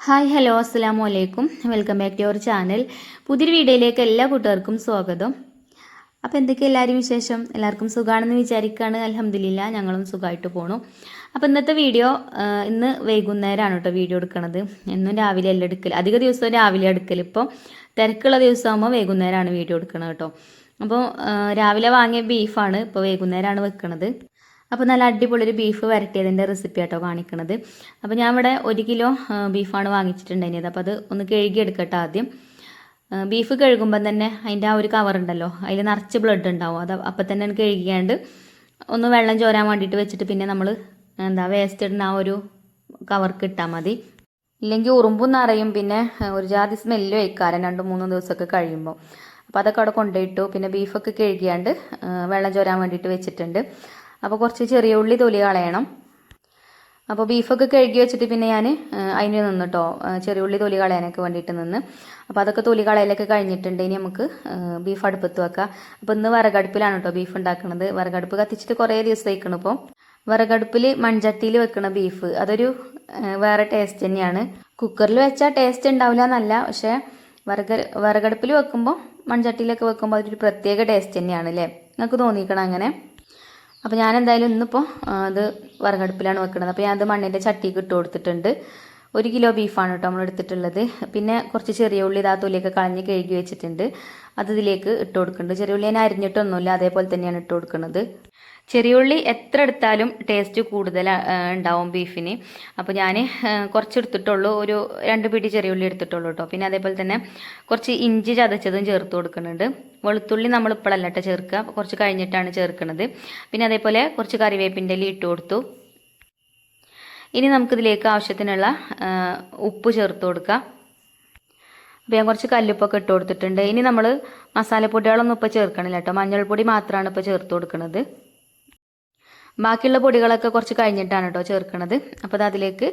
Hi hello അസ്സാം വലൈക്കും welcome back to our channel. പുതിയൊരു വീഡിയോയിലേക്ക് എല്ലാ കൂട്ടുകാർക്കും സ്വാഗതം. അപ്പോൾ എന്തൊക്കെ എല്ലാവരും വിശേഷം? എല്ലാവർക്കും സുഖമാണെന്ന് വിചാരിക്കുകയാണ് അലഹമ്മദില്ല ഞങ്ങളും സുഖമായിട്ട് പോണു. അപ്പോൾ ഇന്നത്തെ വീഡിയോ ഇന്ന് വൈകുന്നേരമാണ് കേട്ടോ വീഡിയോ എടുക്കണത്. എന്നും രാവിലെ അല്ല എടുക്കൽ അധിക ദിവസവും രാവിലെ എടുക്കൽ ഇപ്പോൾ തിരക്കുള്ള ദിവസമാകുമ്പോൾ വൈകുന്നേരമാണ് വീഡിയോ എടുക്കണത് കേട്ടോ അപ്പോൾ രാവിലെ വാങ്ങിയ ബീഫാണ് ഇപ്പോൾ വൈകുന്നേരമാണ് വെക്കണത്. അപ്പോൾ നല്ല അടിപൊളി ഒരു ബീഫ് വരട്ടിയതിന്റെ റെസിപ്പി ആട്ടോ കാണിക്കണത്. അപ്പോൾ ഞാൻ ഇവിടെ ഒരു കിലോ ബീഫാണ് വാങ്ങിച്ചിട്ടുണ്ടായിരുന്നത്. അപ്പോൾ അത് ഒന്ന് കഴുകി എടുക്കട്ടെ ആദ്യം ബീഫ് കഴുകുമ്പം തന്നെ അതിന്റെ ആ ഒരു കവറുണ്ടല്ലോ അതിൽ നിറച്ച് ബ്ലഡ് ഉണ്ടാവും. അത് അപ്പം തന്നെ കഴുകിയാണ്ട് ഒന്ന് വെള്ളം ചോരാൻ വേണ്ടിയിട്ട് വെച്ചിട്ട് പിന്നെ നമ്മൾ എന്താ വേസ്റ്റ് ഇടുന്ന ആ ഒരു കവർക്ക് ഇട്ടാൽ മതി. ഇല്ലെങ്കിൽ ഉറുമ്പും നിറയും പിന്നെ ഒരു ജാതി സ്മെല്ല് വയ്ക്കാരൻ രണ്ട് മൂന്ന് ദിവസമൊക്കെ കഴിയുമ്പോൾ അപ്പോൾ അതൊക്കെ അവിടെ കൊണ്ടുപോയിട്ടു. പിന്നെ ബീഫൊക്കെ കഴുകിയാണ്ട് വെള്ളം ചോരാൻ വേണ്ടിയിട്ട് വെച്ചിട്ടുണ്ട്. അപ്പോൾ കുറച്ച് ചെറിയ ഉള്ളി തൊലി കളയണം. അപ്പോൾ ബീഫൊക്കെ കഴുകി വെച്ചിട്ട് പിന്നെ ഞാൻ അതിന് നിന്ന് കേട്ടോ ചെറിയ ഉള്ളി തൊലി കളയാനൊക്കെ വേണ്ടിയിട്ട് നിന്ന്. അപ്പോൾ അതൊക്കെ തൊലി കളയലൊക്കെ കഴിഞ്ഞിട്ടുണ്ട്. ഇനി നമുക്ക് ബീഫ് അടുപ്പത്ത് വെക്കാം. അപ്പോൾ ഇന്ന് വിറകടുപ്പിലാണ് കേട്ടോ ബീഫ് ഉണ്ടാക്കുന്നത് വിറകടുപ്പ് കത്തിച്ചിട്ട് കുറേ ദിവസം വയ്ക്കണം ഇപ്പോൾ വിറകടുപ്പിൽ മൺചട്ടിയിൽ വെക്കണ ബീഫ്. അതൊരു വേറെ ടേസ്റ്റ് തന്നെയാണ്. കുക്കറിൽ വെച്ചാൽ ടേസ്റ്റ് ഉണ്ടാവില്ല എന്നല്ല. പക്ഷേ വിറക് വിറകടുപ്പിൽ വെക്കുമ്പോൾ മൺചട്ടിയിലൊക്കെ വെക്കുമ്പോൾ അതൊരു പ്രത്യേക ടേസ്റ്റ് തന്നെയാണ് അല്ലേ നിങ്ങൾക്ക് തോന്നിക്കണം അങ്ങനെ? അപ്പോൾ ഞാൻ എന്തായാലും ഇന്നിപ്പോൾ അത് വിറകടുപ്പിലാണ് വെക്കുന്നത് അപ്പോൾ ഞാൻ ഞാനത് മണ്ണിന്റെ ചട്ടിക്ക് ഇട്ട് കൊടുത്തിട്ടുണ്ട്. ഒരു കിലോ ബീഫാണ് കേട്ടോ നമ്മൾ എടുത്തിട്ടുള്ളത്. പിന്നെ കുറച്ച് ചെറിയ ഉള്ളി ഇതാ തൊലിയൊക്കെ കളഞ്ഞ് കഴുകി വെച്ചിട്ടുണ്ട്. അത് ഇതിലേക്ക് ഇട്ട് കൊടുക്കുന്നുണ്ട്. ചെറിയ ഉള്ളി ഞാൻ അരിഞ്ഞിട്ടൊന്നുമില്ല അതേപോലെ തന്നെയാണ് ഇട്ട് കൊടുക്കുന്നത്. ചെറിയ ഉള്ളി എത്ര എടുത്താലും ടേസ്റ്റ് കൂടുതൽ ഉണ്ടാവും ബീഫിന് അപ്പോൾ ഞാൻ കുറച്ച് എടുത്തിട്ടുള്ളൂ ഒരു രണ്ട് പിടി ചെറിയുള്ളി എടുത്തിട്ടുള്ളൂ കേട്ടോ പിന്നെ അതേപോലെ തന്നെ കുറച്ച് ഇഞ്ചി ചതച്ചതും ചേർത്ത് കൊടുക്കുന്നുണ്ട്. വെളുത്തുള്ളി നമ്മൾ ഇപ്പോഴല്ല കേട്ടോ ചേർക്കുക. കുറച്ച് കഴിഞ്ഞിട്ടാണ് ചേർക്കുന്നത്. പിന്നെ അതേപോലെ കുറച്ച് കറിവേപ്പിന്റെ ഇല ഇട്ട് കൊടുത്തു. ഇനി നമുക്കിതിലേക്ക് ആവശ്യത്തിനുള്ള ഉപ്പ് ചേർത്ത് കൊടുക്കാം. അപ്പോൾ ഞാൻ കുറച്ച് കല്ലുപ്പൊക്കെ ഇട്ട് കൊടുത്തിട്ടുണ്ട്. ഇനി നമ്മൾ മസാലപ്പൊടികളൊന്നും ഇപ്പോൾ ചേർക്കണില്ല കേട്ടോ മഞ്ഞൾപ്പൊടി മാത്രമാണ് ഇപ്പോൾ ചേർത്ത് കൊടുക്കുന്നത് ബാക്കിയുള്ള പൊടികളൊക്കെ കുറച്ച് കഴിഞ്ഞിട്ടാണ് കേട്ടോ ചേർക്കുന്നത് അപ്പോൾ അത് അതിലേക്ക്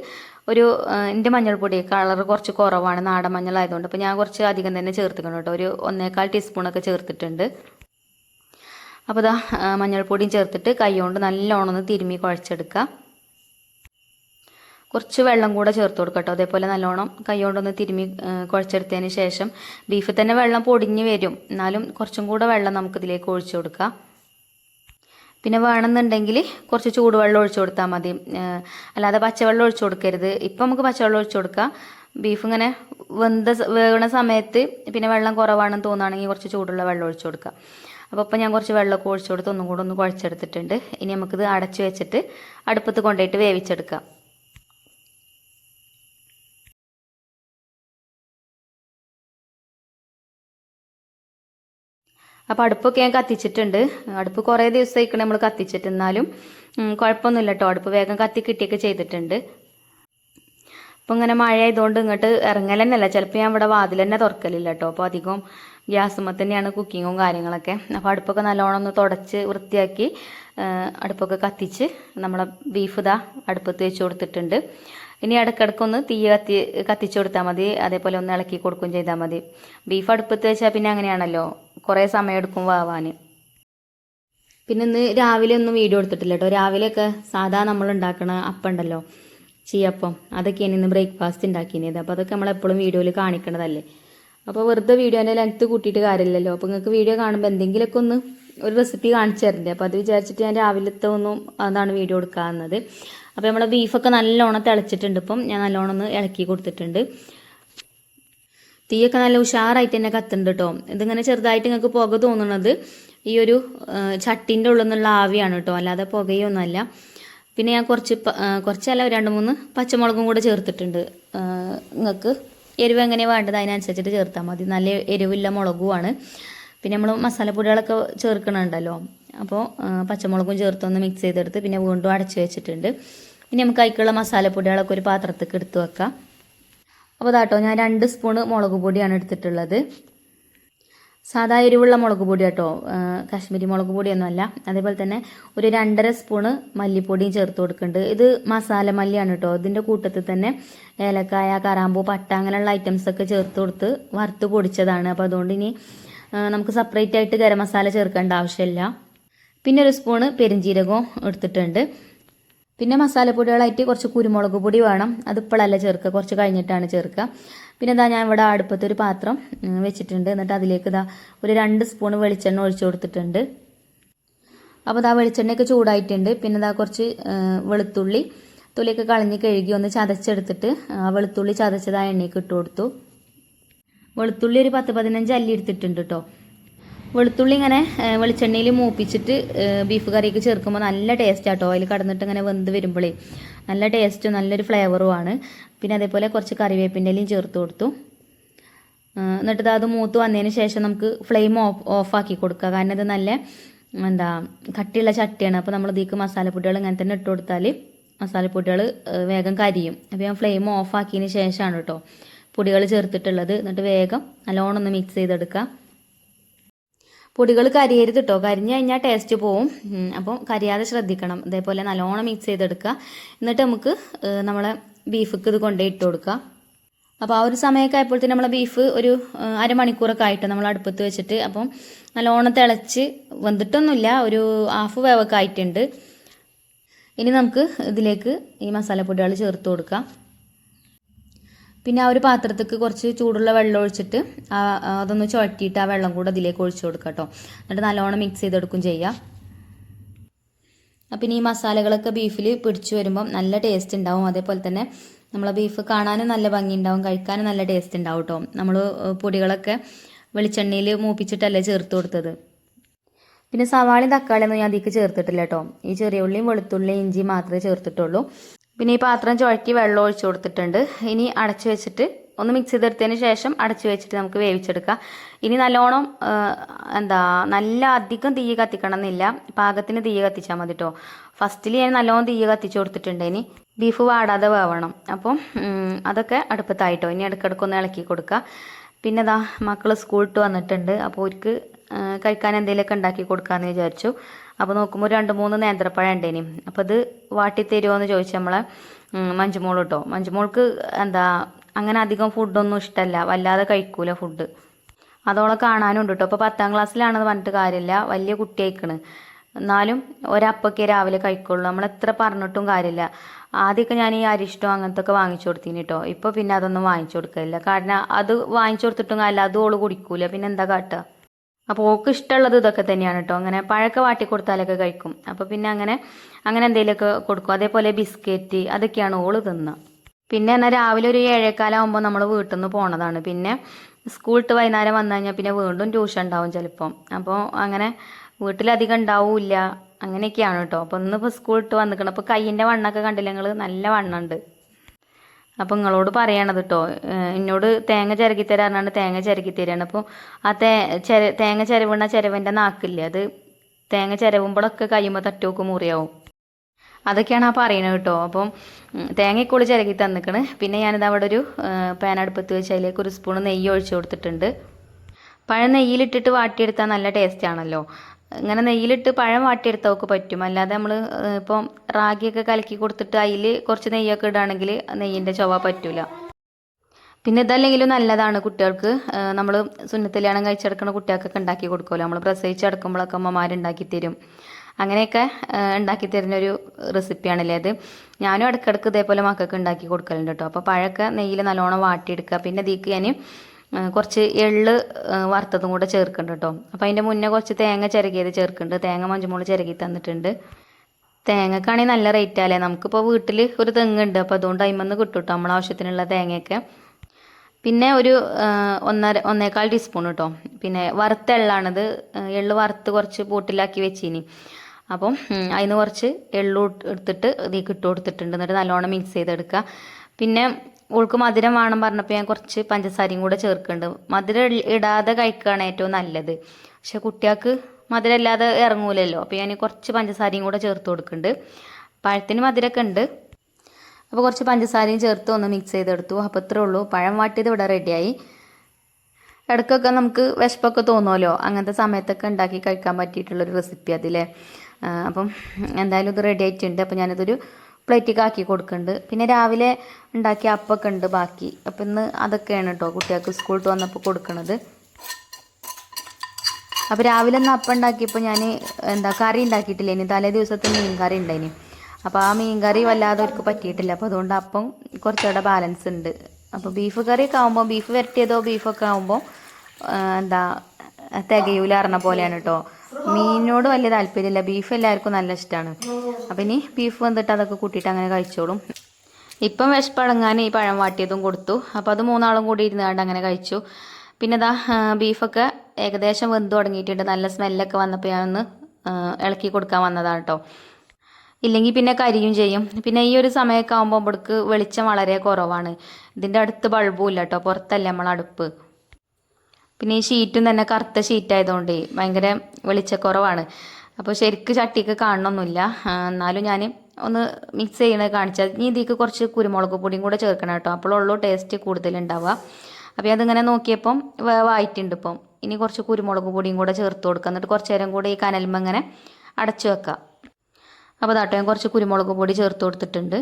ഒരു എന്റെ മഞ്ഞൾപ്പൊടി കളർ കുറച്ച് കുറവാണ് നാടൻ മഞ്ഞളായതുകൊണ്ട്. അപ്പോൾ ഞാൻ കുറച്ച് അധികം തന്നെ ചേർത്തിക്കണം കേട്ടോ. ഒരു ഒന്നേകാൽ ടീസ്പൂണൊക്കെ ചേർത്തിട്ടുണ്ട്. അപ്പോൾ ഇതാ മഞ്ഞൾപ്പൊടിയും ചേർത്തിട്ട് കൈകൊണ്ട് നല്ലോണം തിരുമ്മി കുഴച്ചെടുക്കുക കുറച്ച് വെള്ളം കൂടെ ചേർത്ത് കൊടുക്കട്ടോ അതേപോലെ നല്ലോണം കൈ കൊണ്ടൊന്ന് തിരുമ്മി ആ, കുഴച്ചെടുത്തതിന് ശേഷം ബീഫ് തന്നെ വെള്ളം പൊടിഞ്ഞ് വരും. എന്നാലും കുറച്ചും കൂടെ വെള്ളം നമുക്കിതിലേക്ക് ഒഴിച്ചു കൊടുക്കാം. പിന്നെ വേണമെന്നുണ്ടെങ്കിൽ കുറച്ച് ചൂടുവെള്ളം ഒഴിച്ചു കൊടുത്താൽ മതി. അല്ലാതെ പച്ചവെള്ളം ഒഴിച്ചു കൊടുക്കരുത്. ഇപ്പം നമുക്ക് പച്ചവെള്ളം ഒഴിച്ചു കൊടുക്കാം. ബീഫ് ഇങ്ങനെ വെന്ത വേണ സമയത്ത് പിന്നെ വെള്ളം കുറവാണെന്ന് തോന്നുകയാണെങ്കിൽ കുറച്ച് ചൂടുള്ള വെള്ളം ഒഴിച്ചു കൊടുക്കാം. അപ്പോൾ ഇപ്പം ഞാൻ കുറച്ച് വെള്ളമൊക്കെ ഒഴിച്ചു കൊടുത്ത് ഒന്നും കൂടെ ഒന്ന് കുഴച്ചെടുത്തിട്ടുണ്ട്. ഇനി നമുക്കിത് അടച്ചു വെച്ചിട്ട് അടുപ്പത്ത് കൊണ്ടുപോയിട്ട് വേവിച്ചെടുക്കാം. അപ്പോൾ അടുപ്പൊക്കെ ഞാൻ കത്തിച്ചിട്ടുണ്ട്. അടുപ്പ് കുറേ ദിവസമായിക്കണം നമ്മൾ കത്തിച്ചിട്ട്. എന്നാലും കുഴപ്പമൊന്നുമില്ല കേട്ടോ അടുപ്പ് വേഗം കത്തി കിട്ടിയൊക്കെ ചെയ്തിട്ടുണ്ട്. അപ്പോൾ ഇങ്ങനെ മഴ ആയതുകൊണ്ട് ഇങ്ങോട്ട് ഇറങ്ങൽ തന്നെയല്ല ചിലപ്പോൾ ഞാൻ ഇവിടെ വാതിൽ തന്നെ തുറക്കലില്ല കേട്ടോ അപ്പോൾ അധികം ഗ്യാസുമ്മ തന്നെയാണ് കുക്കിങ്ങും കാര്യങ്ങളൊക്കെ. അപ്പോൾ അടുപ്പൊക്കെ നല്ലോണം ഒന്ന് തുടച്ച് വൃത്തിയാക്കി അടുപ്പൊക്കെ കത്തിച്ച് നമ്മളെ ബീഫ് ഇതാ അടുപ്പത്ത് വെച്ച് കൊടുത്തിട്ടുണ്ട്. ഇനി ഇടയ്ക്കിടയ്ക്കൊന്ന് തീ കത്തി കത്തിച്ചു കൊടുത്താൽ മതി. അതേപോലെ ഒന്ന് ഇളക്കി കൊടുക്കുകയും ചെയ്താൽ മതി. ബീഫ് അടുപ്പത്ത് വെച്ചാൽ പിന്നെ അങ്ങനെയാണല്ലോ. കുറേ സമയം എടുക്കും വാവാൻ പിന്നെ ഇന്ന് രാവിലെ ഒന്നും വീഡിയോ എടുത്തിട്ടില്ല കേട്ടോ. രാവിലെയൊക്കെ സാധാ നമ്മൾ ഉണ്ടാക്കണ അപ്പം ഉണ്ടല്ലോ. ചീയപ്പം. അതൊക്കെയാണ് ഇന്ന് ബ്രേക്ക്ഫാസ്റ്റ് ഉണ്ടാക്കിയത് അപ്പോൾ അതൊക്കെ നമ്മളെപ്പോഴും വീഡിയോയിൽ കാണിക്കണതല്ലേ. അപ്പോൾ വെറുതെ വീഡിയോന്റെ ലെങ്ത്ത് കൂട്ടിയിട്ട് കാര്യമില്ലല്ലോ. അപ്പോൾ നിങ്ങൾക്ക് വീഡിയോ കാണുമ്പോൾ എന്തെങ്കിലുമൊക്കെ ഒന്ന് ഒരു റെസിപ്പി കാണിച്ചു തരണ്ടേ. അപ്പോൾ അത് വിചാരിച്ചിട്ട് ഞാൻ രാവിലത്തെ ഒന്നും അതാണ് വീഡിയോ എടുക്കാവുന്നത് അപ്പോൾ നമ്മുടെ ബീഫൊക്കെ നല്ലോണം തിളച്ചിട്ടുണ്ട്. ഇപ്പം ഞാൻ നല്ലോണം ഒന്ന് ഇളക്കി കൊടുത്തിട്ടുണ്ട്. തീയൊക്കെ നല്ല ഉഷാറായിട്ട് തന്നെ കത്തുന്നുണ്ട് കേട്ടോ ഇതിങ്ങനെ ചെറുതായിട്ട് നിങ്ങൾക്ക് പുക തോന്നുന്നത് ഈ ഒരു ചട്ടിന്റെ ഉള്ളിൽ നിന്നുള്ള ആവിയാണ് കേട്ടോ അല്ലാതെ പുകയൊന്നുമല്ല. പിന്നെ ഞാൻ കുറച്ച് കുറച്ചല്ല രണ്ട് മൂന്ന് പച്ചമുളകും കൂടെ ചേർത്തിട്ടുണ്ട്. നിങ്ങൾക്ക് എരിവ് എങ്ങനെയാണ് വേണ്ടത് അതിനനുസരിച്ചിട്ട് ചേർത്താൽ മതി. നല്ല എരിവില്ല മുളകുമാണ് പിന്നെ നമ്മൾ മസാലപ്പൊടികളൊക്കെ ചേർക്കണുണ്ടല്ലോ. അപ്പോൾ പച്ചമുളകും ചേർത്തൊന്ന് മിക്സ് ചെയ്തെടുത്ത് പിന്നെ വീണ്ടും അടച്ചു വെച്ചിട്ടുണ്ട്. ഇനി നമുക്ക് അതിലേക്കുള്ള മസാലപ്പൊടികളൊക്കെ ഒരു പാത്രത്തേക്ക് എടുത്തു വെക്കാം. അപ്പോൾ അതാട്ടോ ഞാൻ രണ്ട് സ്പൂണ് മുളക് പൊടിയാണ് എടുത്തിട്ടുള്ളത്. സാധാ എരിവുള്ള മുളക് പൊടി കേട്ടോ കാശ്മീരി മുളക് പൊടിയൊന്നുമല്ല അതേപോലെ തന്നെ ഒരു രണ്ടര സ്പൂണ് മല്ലിപ്പൊടിയും ചേർത്ത് കൊടുക്കുന്നുണ്ട്. ഇത് മസാല മല്ലിയാണ് കേട്ടോ ഇതിന്റെ കൂട്ടത്തിൽ തന്നെ ഏലക്കായ കറാമ്പൂ പട്ട അങ്ങനെയുള്ള ഐറ്റംസൊക്കെ ചേർത്ത് കൊടുത്ത് വറുത്ത് പൊടിച്ചതാണ്. അപ്പോൾ അതുകൊണ്ട് ഇനി നമുക്ക് സെപ്പറേറ്റ് ആയിട്ട് ഗരം മസാല ചേർക്കേണ്ട ആവശ്യമില്ല. പിന്നെ ഒരു സ്പൂണ് പെരിഞ്ജീരകവും എടുത്തിട്ടുണ്ട്. പിന്നെ മസാലപ്പൊടികളായിട്ട് കുറച്ച് കുരുമുളക് പൊടി വേണം. അത് ഇപ്പോഴല്ല ചേർക്കുക. കുറച്ച് കഴിഞ്ഞിട്ടാണ് ചേർക്കുക. പിന്നെ ഇതാ ഞാൻ ഇവിടെ അടുപ്പത്ത് ഒരു പാത്രം വെച്ചിട്ടുണ്ട്. എന്നിട്ട് അതിലേക്ക് ഇതാ ഒരു രണ്ട് സ്പൂൺ വെളിച്ചെണ്ണ ഒഴിച്ചു കൊടുത്തിട്ടുണ്ട്. അപ്പോൾ ഇതാ വെളിച്ചെണ്ണയൊക്കെ ചൂടായിട്ടുണ്ട്. പിന്നെ ഇതാ കുറച്ച് വെളുത്തുള്ളി തൊലിയൊക്കെ കളഞ്ഞ് കഴുകി ഒന്ന് ചതച്ചെടുത്തിട്ട് ആ വെളുത്തുള്ളി ചതച്ചത് ആ എണ്ണയ്ക്ക് ഇട്ട് കൊടുത്തു. വെളുത്തുള്ളി ഒരു പത്ത് പതിനഞ്ച് അല്ലി എടുത്തിട്ടുണ്ട് കേട്ടോ വെളുത്തുള്ളി ഇങ്ങനെ വെളിച്ചെണ്ണയിൽ മൂപ്പിച്ചിട്ട് ബീഫ് കറിയൊക്കെ ചേർക്കുമ്പോൾ നല്ല ടേസ്റ്റ് ആട്ടോ അതിൽ കടന്നിട്ട് ഇങ്ങനെ വെന്ത് വരുമ്പോഴേ നല്ല ടേസ്റ്റും നല്ലൊരു ഫ്ലേവറുമാണ് പിന്നെ അതേപോലെ കുറച്ച് കറിവേപ്പിന്റെ ഇലയും ചേർത്ത് കൊടുത്തു. എന്നിട്ട് അത് മൂത്ത് വന്നതിന് ശേഷം നമുക്ക് ഫ്ലെയിം ഓഫ് ഓഫാക്കി കൊടുക്കുക. കാരണം ഇത് നല്ല എന്താ കട്ടിയുള്ള ചട്ടിയാണ്. അപ്പോൾ നമ്മൾ ഇതിക്ക് മസാലപ്പൊടികൾ ഇങ്ങനെ തന്നെ ഇട്ട് കൊടുത്താൽ മസാലപ്പൊടികൾ വേഗം കരിയും. അപ്പോൾ ഞാൻ ഫ്ലെയിം ഓഫാക്കിയതിന് ശേഷമാണ് കേട്ടോ പൊടികൾ ചേർത്തിട്ടുള്ളത്. എന്നിട്ട് വേഗം നല്ലോണം ഒന്ന് മിക്സ് ചെയ്തെടുക്കുക. പൊടികൾ കരിയരുത് കേട്ടോ കരിഞ്ഞു കഴിഞ്ഞാൽ ടേസ്റ്റ് പോവും. അപ്പം കരിയാതെ ശ്രദ്ധിക്കണം. ഇതേപോലെ നല്ലോണം മിക്സ് ചെയ്തെടുക്കുക. എന്നിട്ട് നമുക്ക് നമ്മളെ ബീഫിക്ക് ഇത് കൊണ്ടേ ഇട്ട് കൊടുക്കുക. അപ്പോൾ ആ ഒരു സമയമൊക്കെ ആയപ്പോഴത്തേന് നമ്മളെ ബീഫ് ഒരു അരമണിക്കൂറൊക്കെ ആയിട്ട് നമ്മൾ അടുപ്പത്ത് വെച്ചിട്ട് അപ്പം നല്ലോണം തിളച്ച് വെന്തിട്ടൊന്നുമില്ല. ഒരു ഹാഫ് വേവൊക്കെ ആയിട്ടുണ്ട്. ഇനി നമുക്ക് ഇതിലേക്ക് ഈ മസാലപ്പൊടികൾ ചേർത്ത് കൊടുക്കാം. പിന്നെ ആ ഒരു പാത്രത്തേക്ക് കുറച്ച് ചൂടുള്ള വെള്ളം ഒഴിച്ചിട്ട് അതൊന്ന് ചുഴറ്റിയിട്ട് ആ വെള്ളം കൂടെ അതിലേക്ക് ഒഴിച്ചു കൊടുക്കുക കേട്ടോ. എന്നിട്ട് നല്ലോണം മിക്സ് ചെയ്തെടുക്കും ചെയ്യാം. അപ്പം ഈ മസാലകളൊക്കെ ബീഫിൽ പിടിച്ചു വരുമ്പം നല്ല ടേസ്റ്റ് ഉണ്ടാവും. അതേപോലെ തന്നെ നമ്മളെ ബീഫ് കാണാനും നല്ല ഭംഗി ഉണ്ടാവും കഴിക്കാനും നല്ല ടേസ്റ്റ് ഉണ്ടാവും കേട്ടോ. നമ്മൾ പൊടികളൊക്കെ വെളിച്ചെണ്ണയിൽ മൂപ്പിച്ചിട്ടല്ലേ ചേർത്ത് കൊടുത്തത്. പിന്നെ സവാളയും തക്കാളിയൊന്നും ഞാൻ അതിലേക്ക് ചേർത്തിട്ടില്ല കേട്ടോ. ഈ ചെറിയ ഉള്ളിയും വെളുത്തുള്ളിയും ഇഞ്ചി മാത്രമേ ചേർത്തിട്ടുള്ളൂ. പിന്നെ ഈ പാത്രം ചുഴറ്റി വെള്ളം ഒഴിച്ചു കൊടുത്തിട്ടുണ്ട്. ഇനി അടച്ചു വെച്ചിട്ട് ഒന്ന് മിക്സ് ചെയ്തെടുത്തതിന് ശേഷം അടച്ചു വെച്ചിട്ട് നമുക്ക് വേവിച്ചെടുക്കാം. ഇനി നല്ലോണം എന്താ നല്ല അധികം തീ കത്തിക്കണം എന്നില്ല. പാകത്തിന് തീ കത്തിച്ചാൽ മതി കേട്ടോ ഫസ്റ്റിൽ ഞാൻ നല്ലോണം തീ കത്തിച്ചു കൊടുത്തിട്ടുണ്ട് ഇനി. ബീഫ് വാടാതെ വേവണം. അപ്പം അതൊക്കെ അടുപ്പത്തായിട്ടോ. ഇനി ഇടയ്ക്കിടയ്ക്ക് ഒന്ന് ഇളക്കി കൊടുക്കുക പിന്നെ ദാ മക്കൾ സ്കൂളിട്ട് വന്നിട്ടുണ്ട്. അപ്പോൾ അവർക്ക് കഴിക്കാൻ എന്തെങ്കിലുമൊക്കെ ഉണ്ടാക്കി കൊടുക്കാമെന്ന് വിചാരിച്ചു. അപ്പോൾ നോക്കുമ്പോൾ രണ്ട് മൂന്ന് നേന്ത്രപ്പഴം ഉണ്ടേനി. അപ്പോൾ ഇത് വാട്ടിത്തരുമോ എന്ന് ചോദിച്ചു നമ്മളെ മഞ്ജുമോൾ കേട്ടോ മഞ്ജുമോൾക്ക് എന്താ അങ്ങനെ അധികം ഫുഡൊന്നും ഇഷ്ടമല്ല വല്ലാതെ കഴിക്കൂല ഫുഡ് അതോളെ കാണാനുണ്ട് കേട്ടോ അപ്പോൾ പത്താം ക്ലാസ്സിലാണെന്ന് പറഞ്ഞിട്ട് കാര്യമില്ല വലിയ കുട്ടിയായിക്കണ്. എന്നാലും ഒരപ്പൊക്കെ രാവിലെ കഴിക്കുള്ളൂ. നമ്മൾ എത്ര പറഞ്ഞിട്ടും കാര്യമില്ല ആദ്യമൊക്കെ ഞാൻ ഈ അരിഷ്ടം അങ്ങനത്തെ ഒക്കെ വാങ്ങിച്ചു കൊടുത്തിന് കേട്ടോ ഇപ്പോൾ പിന്നെ അതൊന്നും വാങ്ങിച്ചു കൊടുക്കില്ല കാരണം അത് വാങ്ങിച്ചു കൊടുത്തിട്ടും അല്ല അത് ഓൾ കുടിക്കൂല. പിന്നെ എന്താ കാട്ടുക അപ്പോൾ ഓക്ക് ഇഷ്ടമുള്ളത് ഇതൊക്കെ തന്നെയാണ് കേട്ടോ അങ്ങനെ പഴക്ക വാട്ടി കൊടുത്താലൊക്കെ കഴിക്കും. അപ്പോൾ പിന്നെ അങ്ങനെ അങ്ങനെ എന്തെങ്കിലുമൊക്കെ കൊടുക്കും. അതേപോലെ ബിസ്ക്കറ്റ് അതൊക്കെയാണ് ഓൾ തിന്നുക പിന്നെ എന്നാൽ രാവിലെ ഒരു ഏഴേക്കാലാകുമ്പോൾ നമ്മൾ വീട്ടിൽ നിന്ന് പോണതാണ്. പിന്നെ സ്കൂളിട്ട് വൈകുന്നേരം വന്നു കഴിഞ്ഞാൽ പിന്നെ വീണ്ടും ട്യൂഷൻ ഉണ്ടാവും ചിലപ്പം. അപ്പോൾ അങ്ങനെ വീട്ടിലധികം ഉണ്ടാവില്ല. അങ്ങനെയൊക്കെയാണ് കേട്ടോ അപ്പോൾ ഇന്നിപ്പോൾ സ്കൂളിട്ട് വന്നിക്കണം. അപ്പോൾ കയ്യിന്റെ വണ്ണൊക്കെ കണ്ടില്ല നിങ്ങൾ നല്ല വണ്ണമുണ്ട് അപ്പോൾ നിങ്ങളോട് പറയണത് കേട്ടോ എന്നോട് തേങ്ങ ചിരകിത്തരാന്നാണ് തരാനാണ് തേങ്ങ ചിരക്കി തരാണ്. അപ്പോൾ ആ തേ ചെര തേങ്ങ ചിരവണ ചിരവന്റെ നാക്കില്ലേ? അത് തേങ്ങ ചിരവുമ്പോഴൊക്കെ കഴിയുമ്പോൾ തട്ടുമൊക്കെ മുറിയാവും. അതൊക്കെയാണ് ആ പറയുന്നത് കേട്ടോ അപ്പം തേങ്ങ തേങ്ങയ്ക്കുള്ളി ചിരകി തന്നിക്കണ്. പിന്നെ ഞാനിത് അവിടെ ഒരു പാനടുപ്പത്ത് വെച്ച് അതിലേക്ക് ഒരു സ്പൂൺ നെയ്യ് ഒഴിച്ചു കൊടുത്തിട്ടുണ്ട്. പഴം നെയ്യിലിട്ടിട്ട് വാട്ടിയെടുത്താൽ നല്ല ടേസ്റ്റ് ആണല്ലോ. ഇങ്ങനെ നെയ്യിലിട്ട് പഴം വാട്ടിയെടുത്തവർക്ക് പറ്റും. അല്ലാതെ നമ്മൾ ഇപ്പം റാഗിയൊക്കെ കലക്കി കൊടുത്തിട്ട് അതിൽ കുറച്ച് നെയ്യൊക്കെ ഇടുകയാണെങ്കിൽ നെയ്യിന്റെ ചൊവ പറ്റൂല. പിന്നെ ഇതല്ലെങ്കിലും നല്ലതാണ് കുട്ടികൾക്ക്. നമ്മൾ സുന്നത്തല്യാണം കഴിച്ചെടുക്കുന്ന കുട്ടികൾക്കൊക്കെ ഉണ്ടാക്കി കൊടുക്കുമല്ലോ നമ്മൾ പ്രസവിച്ചെടുക്കുമ്പോഴൊക്കെ അമ്മമാരുണ്ടാക്കി തരും. അങ്ങനെയൊക്കെ ഉണ്ടാക്കി തരുന്നൊരു റെസിപ്പിയാണല്ലേ അത് ഞാനും ഇടയ്ക്കിടയ്ക്ക് ഇതേപോലെ മക്കൾക്ക് ഉണ്ടാക്കി കൊടുക്കലുണ്ട് കേട്ടോ. അപ്പോൾ പഴമൊക്കെ നെയ്യിൽ നല്ലോണം വാട്ടിയെടുക്കുക. പിന്നെ ഇതിക്ക് ഞാൻ കുറച്ച് എള്ള് വറുത്തതും കൂടെ ചേർക്കുന്നുണ്ട് കേട്ടോ അപ്പോൾ അതിന്റെ മുന്നേ കുറച്ച് തേങ്ങ ചിരകിയത് ചേർക്കുന്നുണ്ട് തേങ്ങ മഞ്ഞുമുളക് ചിരകി തന്നിട്ടുണ്ട്. തേങ്ങക്കാണെങ്കിൽ നല്ല റേറ്റ് അല്ലേ നമുക്കിപ്പോൾ വീട്ടിൽ ഒരു തെങ്ങുണ്ട്. അപ്പോൾ അതുകൊണ്ട് അതിമെന്ന് കിട്ടും കേട്ടോ നമ്മളെ ആവശ്യത്തിനുള്ള തേങ്ങയൊക്കെ. പിന്നെ ഒരു ഒന്നര ഒന്നേകാൽ ടീസ്പൂൺ കേട്ടോ പിന്നെ വറുത്ത എള്ളാണിത്. എള്ള് വറുത്ത് കുറച്ച് ബോട്ടിലാക്കി വെച്ചിനി. അപ്പം അതിന് കുറച്ച് എള്ളു എടുത്തിട്ട് ഇതിൽ ഇട്ട് കൊടുത്തിട്ടുണ്ട്. എന്നിട്ട് നല്ലോണം മിക്സ് ചെയ്തെടുക്കുക പിന്നെ ഓൾക്ക് മധുരം വേണം പറഞ്ഞപ്പോൾ ഞാൻ കുറച്ച് പഞ്ചസാരയും കൂടെ ചേർക്കുന്നുണ്ട്. മധുരം ഇടാതെ കഴിക്കുകയാണ് ഏറ്റവും നല്ലത്. പക്ഷെ കുട്ടികൾക്ക് മധുരം ഇല്ലാതെ ഇറങ്ങൂലല്ലോ. അപ്പോൾ ഞാൻ കുറച്ച് പഞ്ചസാരയും കൂടെ ചേർത്ത് കൊടുക്കുന്നുണ്ട്. പഴത്തിന് മധുരമൊക്കെ ഉണ്ട്. അപ്പോൾ കുറച്ച് പഞ്ചസാരയും ചേർത്ത് ഒന്ന് മിക്സ് ചെയ്തെടുത്തു. അപ്പോൾ ഇത്രേ ഉള്ളൂ. പഴം വാട്ടിയത് ഇവിടെ റെഡിയായി ഇടയ്ക്കൊക്കെ നമുക്ക് വിശപ്പൊക്കെ തോന്നുമല്ലോ. അങ്ങനത്തെ സമയത്തൊക്കെ ഉണ്ടാക്കി കഴിക്കാൻ പറ്റിയിട്ടുള്ളൊരു റെസിപ്പി അതിലെ അപ്പം എന്തായാലും ഇത് റെഡി ആയിട്ടുണ്ട്. അപ്പോൾ ഞാനിതൊരു പ്ലേറ്റിലേക്ക് ആക്കി കൊടുക്കുന്നുണ്ട് പിന്നെ രാവിലെ ഉണ്ടാക്കിയ അപ്പൊക്കെ ഉണ്ട് ബാക്കി. അപ്പം ഇന്ന് അതൊക്കെയാണ് കേട്ടോ കുട്ടികൾക്ക് സ്കൂളിൽ വന്നപ്പോൾ കൊടുക്കണത്. അപ്പോൾ രാവിലെ ഒന്ന് അപ്പം ഉണ്ടാക്കിയപ്പോൾ ഞാൻ എന്താ കറി ഉണ്ടാക്കിയിട്ടില്ല. ഇനി തലേ ദിവസത്തെ മീൻ കറി ഉണ്ടായിനി. അപ്പോൾ ആ മീൻ കറി വല്ലാതെ അവർക്ക് പറ്റിയിട്ടില്ല. അപ്പോൾ അതുകൊണ്ട് അപ്പം കുറച്ചുകൂടെ ബാലൻസ് ഉണ്ട്. അപ്പോൾ ബീഫ് കറിയൊക്കെ ആകുമ്പോൾ ബീഫ് വരട്ടിയതോ ബീഫൊക്കെ ആകുമ്പോൾ എന്താ തികയൂല അറിഞ്ഞ പോലെയാണ് കേട്ടോ മീനിനോട് വലിയ താല്പര്യമില്ല. ബീഫ് എല്ലാവർക്കും നല്ല ഇഷ്ടമാണ് അപ്പം ഇനി ബീഫ് വന്നിട്ട് അതൊക്കെ കൂട്ടിയിട്ട് അങ്ങനെ കഴിച്ചോളും. ഇപ്പം വിശപ്പടങ്ങാൻ ഈ പഴം വാട്ടിയതും കൊടുത്തു. അപ്പം അത് മൂന്നാളും കൂടി ഇരുന്നാണ്ട് അങ്ങനെ കഴിച്ചു. പിന്നെ ഇതാ ബീഫൊക്കെ ഏകദേശം വെന്ത് തുടങ്ങിയിട്ടുണ്ട്. നല്ല സ്മെല്ലൊക്കെ വന്നപ്പോൾ ഞാനൊന്ന് ഇളക്കി കൊടുക്കാൻ വന്നതാണ് കേട്ടോ ഇല്ലെങ്കിൽ പിന്നെ കരിയും ചെയ്യും. പിന്നെ ഈ ഒരു സമയമൊക്കെ ആകുമ്പോൾ ഇവിടേക്ക് വെളിച്ചം വളരെ കുറവാണ്. ഇതിന്റെ അടുത്ത് ബൾബും ഇല്ല കേട്ടോ പുറത്തല്ല നമ്മൾ അടുപ്പ് പിന്നെ ഈ ഷീറ്റും തന്നെ കറുത്ത ഷീറ്റായതുകൊണ്ട് ഭയങ്കര വെളിച്ചക്കുറവാണ്. അപ്പോൾ ശരിക്ക് ചട്ടിക്ക് കാണണമെന്നില്ല ആ, എന്നാലും ഞാൻ ഒന്ന് മിക്സ് ചെയ്യണത് കാണിച്ചാൽ ഇനി ഇതിക്ക് കുറച്ച് കുരുമുളക് പൊടിയും കൂടെ ചേർക്കണം കേട്ടോ. അപ്പോഴുള്ളൂ ടേസ്റ്റ് കൂടുതലുണ്ടാവുക. അപ്പോൾ അതിങ്ങനെ നോക്കിയപ്പം വേവായിട്ടുണ്ട് ഇപ്പം. ഇനി കുറച്ച് കുരുമുളക് പൊടിയും കൂടെ ചേർത്ത് കൊടുക്കുക എന്നിട്ട് കുറച്ച് നേരം കൂടെ ഈ കനലുമ്പോൾ ഇങ്ങനെ അടച്ചു വെക്കുക അപ്പോൾ ദാട്ടോ ഞാൻ കുറച്ച് കുരുമുളക് പൊടി ചേർത്ത് കൊടുത്തിട്ടുണ്ട്.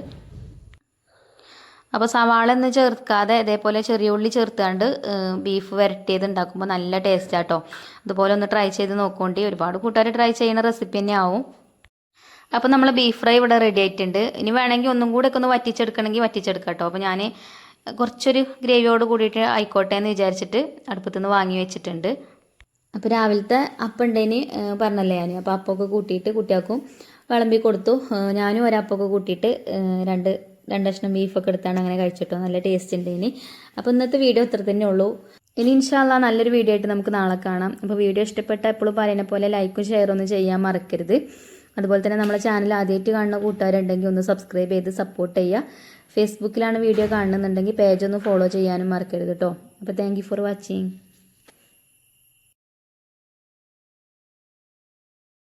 അപ്പോൾ സവാള ഒന്നും ചേർക്കാതെ ഇതേപോലെ ചെറിയ ഉള്ളി ചേർത്താണ്ട് ബീഫ് വരട്ടിയത് ഉണ്ടാക്കുമ്പോൾ നല്ല ടേസ്റ്റ് ആട്ടോ. അതുപോലെ ഒന്ന് ട്രൈ ചെയ്ത് നോക്കുകൊണ്ട് ഒരുപാട് കൂട്ടുകാർ ട്രൈ ചെയ്യുന്ന റെസിപ്പി തന്നെ ആവും. അപ്പോൾ നമ്മൾ ബീഫ് ഫ്രൈ ഇവിടെ റെഡി ആയിട്ടുണ്ട്. ഇനി വേണമെങ്കിൽ ഒന്നും കൂടെ ഒക്കെ ഒന്ന് വറ്റിച്ചെടുക്കണമെങ്കിൽ വറ്റിച്ചെടുക്കാം കേട്ടോ അപ്പോൾ ഞാൻ കുറച്ചൊരു ഗ്രേവിയോട് കൂടിയിട്ട് ആയിക്കോട്ടെ എന്ന് വിചാരിച്ചിട്ട് അടുപ്പത്തു നിന്ന് വാങ്ങി വെച്ചിട്ടുണ്ട്. അപ്പോൾ രാവിലത്തെ അപ്പുണ്ടേന് പറഞ്ഞല്ലേ ഞാൻ അപ്പോൾ അപ്പമൊക്കെ കൂട്ടിയിട്ട് കുട്ടികൾക്കും വിളമ്പി കൊടുത്തു. ഞാനും ഒരപ്പൊക്കെ കൂട്ടിയിട്ട് രണ്ട് രണ്ട് കഷ്ണം ബീഫൊക്കെ എടുത്താണ് അങ്ങനെ കഴിച്ചിട്ടോ. നല്ല ടേസ്റ്റ് ഉണ്ട് ഇനി. അപ്പോൾ ഇന്നത്തെ വീഡിയോ ഇത്ര തന്നെ ഉള്ളൂ. ഇനി ഇൻഷാല്ല നല്ലൊരു വീഡിയോ ആയിട്ട് നമുക്ക് നാളെ കാണാം. അപ്പോൾ വീഡിയോ ഇഷ്ടപ്പെട്ട എപ്പോഴും പറയുന്ന പോലെ ലൈക്കും ഷെയറും ഒന്നും ചെയ്യാൻ മറക്കരുത്. അതുപോലെ തന്നെ നമ്മളെ ചാനൽ ആദ്യമായിട്ട് കാണുന്ന കൂട്ടുകാരുണ്ടെങ്കിൽ ഒന്ന് സബ്സ്ക്രൈബ് ചെയ്ത് സപ്പോർട്ട് ചെയ്യുക. ഫേസ്ബുക്കിലാണ് വീഡിയോ കാണുന്നുണ്ടെങ്കിൽ പേജ് ഒന്ന് ഫോളോ ചെയ്യാനും മറക്കരുത് കേട്ടോ അപ്പോൾ താങ്ക് ഫോർ വാച്ചിങ്